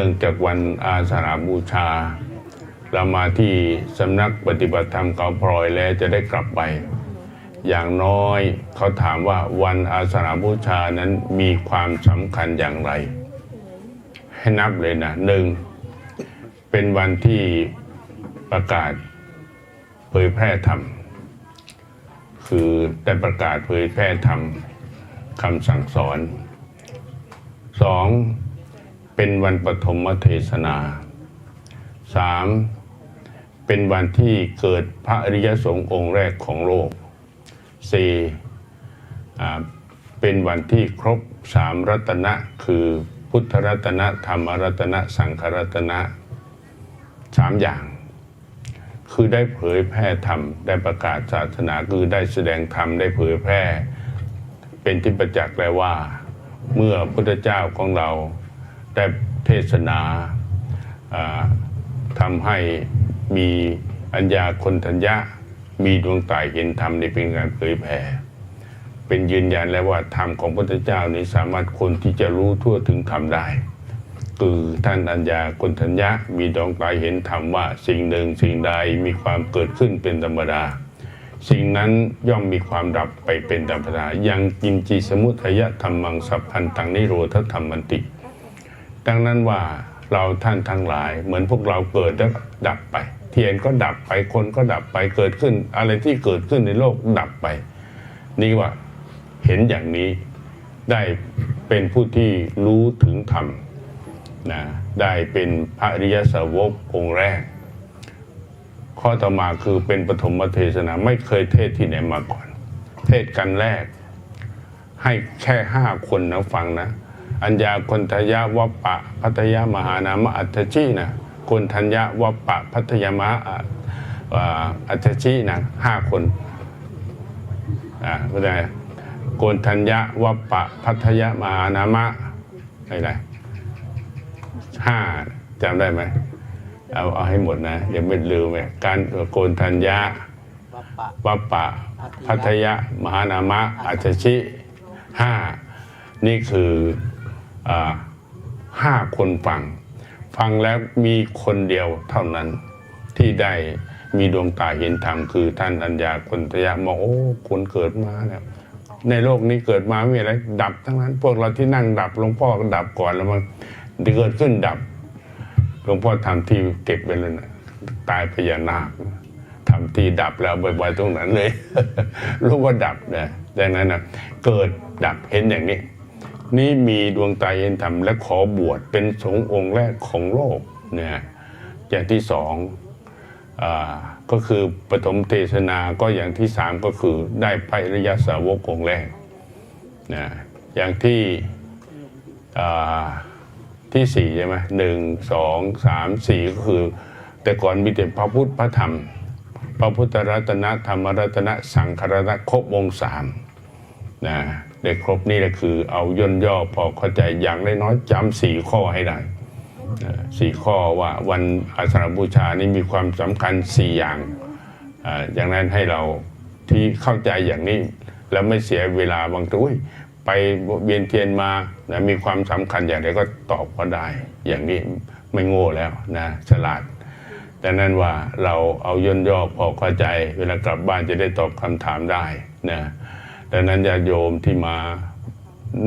นื่องจากวันอาสาฬบูชา เรามาที่สำนักปฏิบัติธรรมเขาพลอยแล้วจะได้กลับไป อย่างน้อยเขาถามว่าวันอาสาฬบูชานั้นมีความสำคัญอย่างไร ให้นับเลยนะหนึ่งเป็นวันที่ประกาศเผยแพร่ธรรม คือได้ประกาศเผยแพร่ธรรมคำสั่งสอนสอง เป็นวันปฐมเทศนาสามเป็นวันที่เกิดพระอริยสงฆ์องค์แรกของโลกสี่เป็นวันที่ครบสามรัตนะคือพุทธรัตนะธรรมรัตนะสังขรัตนะสามอย่าง คือได้เผยแพร่ธรรม ได้ประกาศศาสนาคือได้แสดงธรรม ได้เผยแพร่ เป็นที่ประจักษ์แล้วว่า เมื่อพุทธเจ้าของเรา ได้เทศนาทำให้มีอัญญาคนทัญญะ มีดวงตาเห็นธรรมในเป็นการเผยแผ่เป็นยืนยันแล้วว่าธรรมของพระพุทธเจ้านี้สามารถคนที่จะรู้ทั่วถึงธรรมได้ คือท่านอัญญาคนทัญญะมีดวงตาเห็นธรรมว่าสิ่งหนึ่งสิ่งใดมีความเกิดขึ้นเป็นธรรมดาสิ่งนั้นย่อมมีความดับไปเป็นธรรมดายังกินจีสมุทัยธรรมังสัพพันตังนิโรธธรรมมันติ ดังนั้นว่าเราท่านทั้งหลาย เหมือนพวกเราเกิดแล้วดับไป เทียนก็ดับไปคนก็ดับไปเกิดขึ้น อะไรที่เกิดขึ้นในโลกดับไป นี่ว่าเห็นอย่างนี้ได้เป็นผู้ที่รู้ถึงธรรมนะได้เป็นพระอริยสาวกองค์แรก ข้อต่อมาคือเป็นปฐมเทศนาไม่เคยเทศที่ไหนมาก่อน เทศกันแรก ให้แค่ห้าคนนะฟังนะ อัญญาคนทยะวัปปะพัทยามหานามอัตชินะคนทัญญะวปปะพัทยามะอัตชีนะห้าคนอ่าเข้าใจโกนทัญญะวปปะพัทยามานามะอะไรห้าจำได้ไหมเอาเอาให้หมดนะอย่าไม่ลืมไว้การโกนทัญญะวัปปะวัปปะพัทยะมหานามะอัจฉิห้านี่คือ ห้าคนฟัง ฟังแล้วมีคนเดียวเท่านั้นที่ได้มีดวงตาเห็นธรรมคือท่านอัญญาคนทยะมองโอ้คนเกิดมาแล้วในโลกนี้เกิดมาไม่มีอะไร ดับทั้งนั้น พวกเราที่นั่งดับหลวงพ่อก็ดับก่อนแล้วมันเกิดขึ้นดับหลวงพ่อทำที่เก็บไปเลยนะตายพญานาคทำทีดับแล้วบ่อยๆตรงนั้นเลย รู้ว่าดับนะดังนั้นนะเกิดดับเห็นอย่างนี้ นี่มีดวงตาเห็นธรรมและขอบวชเป็นสงฆ์องค์แรกของโลกเนี่ยอย่างที่สองอาก็คือปฐมเทศนาก็อย่างที่สามก็คือได้พระอริยสาวกองแรกนะอย่างที่อ่าที่สี่ใช่ไหมหนึ่งสองสามสี่ก็คือ แต่ก่อนมีแต่พระพุทธพระธรรม พระพุทธรัตนธรรมรัตนสังขรัตนะครบวงสามนะ ได้ครบนี่แหละคือเอาย่นย่อพอเข้าใจอย่างน้อยๆจำสี่ข้อให้ได้สี่ข้อว่าวันอาสาฬบูชานี่มีความสำคัญสี่อย่างอย่างนั้นให้เราที่เข้าใจอย่างนี้แล้วไม่เสียเวลาบางทุยไปเวียนเทียนมานะมีความสำคัญอย่างไรก็ตอบก็ได้ อย่างนี้ไม่โง่แล้วนะฉลาดดังนั้นว่าเราเอาย่นย่อพอเข้าใจ เวลากลับบ้านจะได้ตอบคำถามได้นะ ดังนั้นญาติโยมที่มา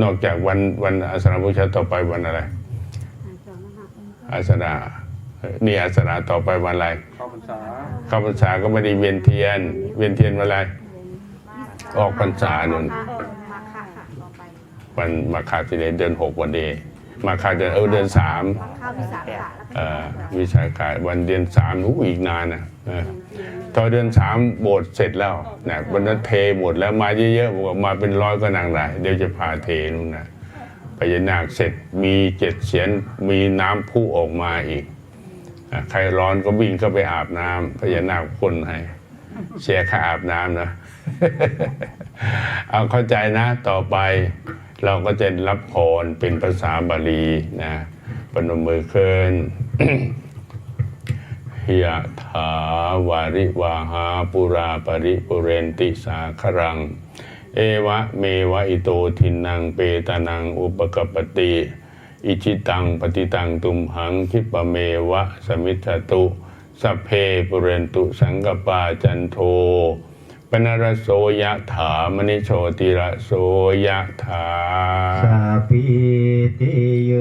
นอกจากวันวันอาสาฬบูชาต่อไปวันอะไร อาสนานี่อาสนาต่อไปวันอะไรเข้าพรรษาเข้าพรรษาก็ไม่ได้เวียนเทียน เวียนเทียนวันอะไร ออกพรรษานุ่นมาค่ะค่ะต่อไปวันมาคาสิเดเดือนหกวันเดมาคาเดือนเออเดือนสามข้าววิสาขะเอ่อ วิชาการวันเดือนสามอู้อีกนานนะเออตอนเดือนสามโบสถ์เสร็จแล้วนะวันนั้นเทหมดแล้วมาเยอะๆบอกมาเป็นร้อยก็นางได้เดี๋ยวจะพาเทนู่นนะพญานาคเสร็จมีเจ็ดเสียนมีน้ำพุออกมาอีกใครร้อนก็วิ่งเข้าไปอาบน้ำพญานาคพ่นให้เสียค่าอาบน้ำนะเอาเข้าใจนะต่อไปเราก็จะรับพรเป็นภาษาบาลีนะปนมมือขึ้น ยะถาวาริวาหาปุราปริปุเรนติสาครัง เอวะเมวะอิโตทินังเปตานังอุปกปปติ อิชิตังปฏิตังตุมหังคิปะเมวะสมิทตุสัพเพปุเรนตุสังกปาจันโทปนรโสยะถามณิโชติระโสยะถา สาพิ ติโย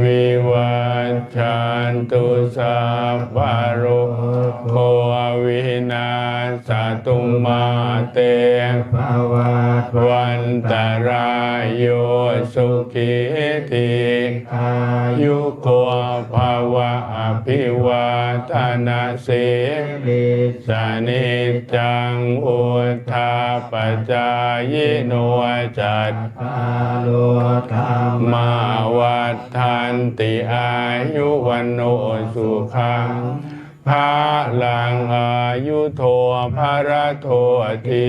วิวัชชันตุสัพพะโรโค สตุมาเตภาวะวันตรายโยสุขีทีอายุโกภาวะอภิวาทนาสเลสนิจจังอุทาปจายโนจัตปาโลธรรมมาวัฏทันติอายุวันโนสุขัง ภาลังอายุโทภารโทที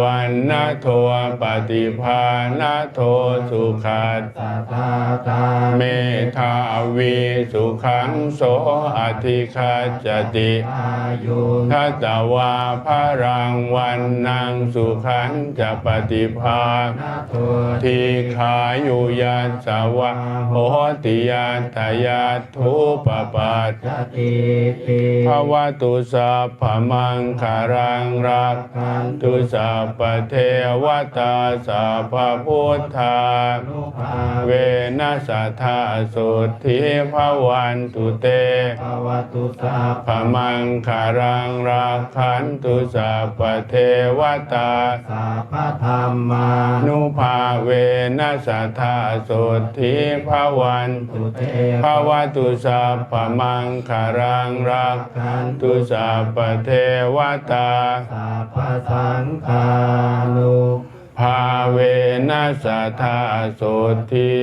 วันนะโทปฏิภาณโทสุขัสสัทธาตาเมธาวีสุขังโสอธิคาจติอายุทัตวาพระรังวันนางสุขันจะปฏิภาณทีขายุยัสสวะโหติยาตยาทุปปัสจติติภวตุสัพพมังคารังรักตุสัพพเทวตาสัพพพุทธาเวนัสธาสุทธิภวันตุเตภาวะตุสัพพมังคารังรักขันตุสัพพเทวตาสัพพธรรมานุภาเวนัสธาสุทธิภวันตุเตภาวตุสัพพมังคารังรักขันตุสัพพเทวตาสัพพสังฆานุภาเวนัสธาสุทธิ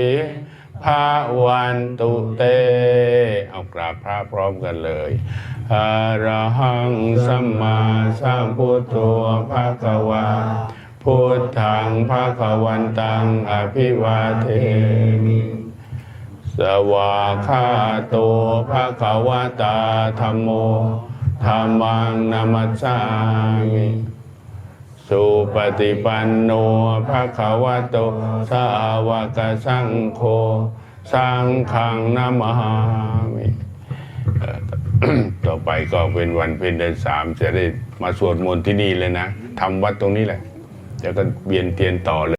ภาวันตุเต เอากราบพระพร้อมกันเลยอรหังสัมมาสัมพุทโธภะคะวาพุทธังภะคะวันตังอภิวาเทมิ สวาคาโตภะคะวะตาธัมโมธัมมังนามัสสามิสุปฏิปันโนภะคะวะโตสาวกสังโฆสังฆังนามามิต่อไปก็เป็นวันเพ็ญเดือนสามจะได้มาสวดมนต์ที่นี่เลยนะทำวัดตรงนี้แหละแล้วก็เวียนเทียนต่อเลย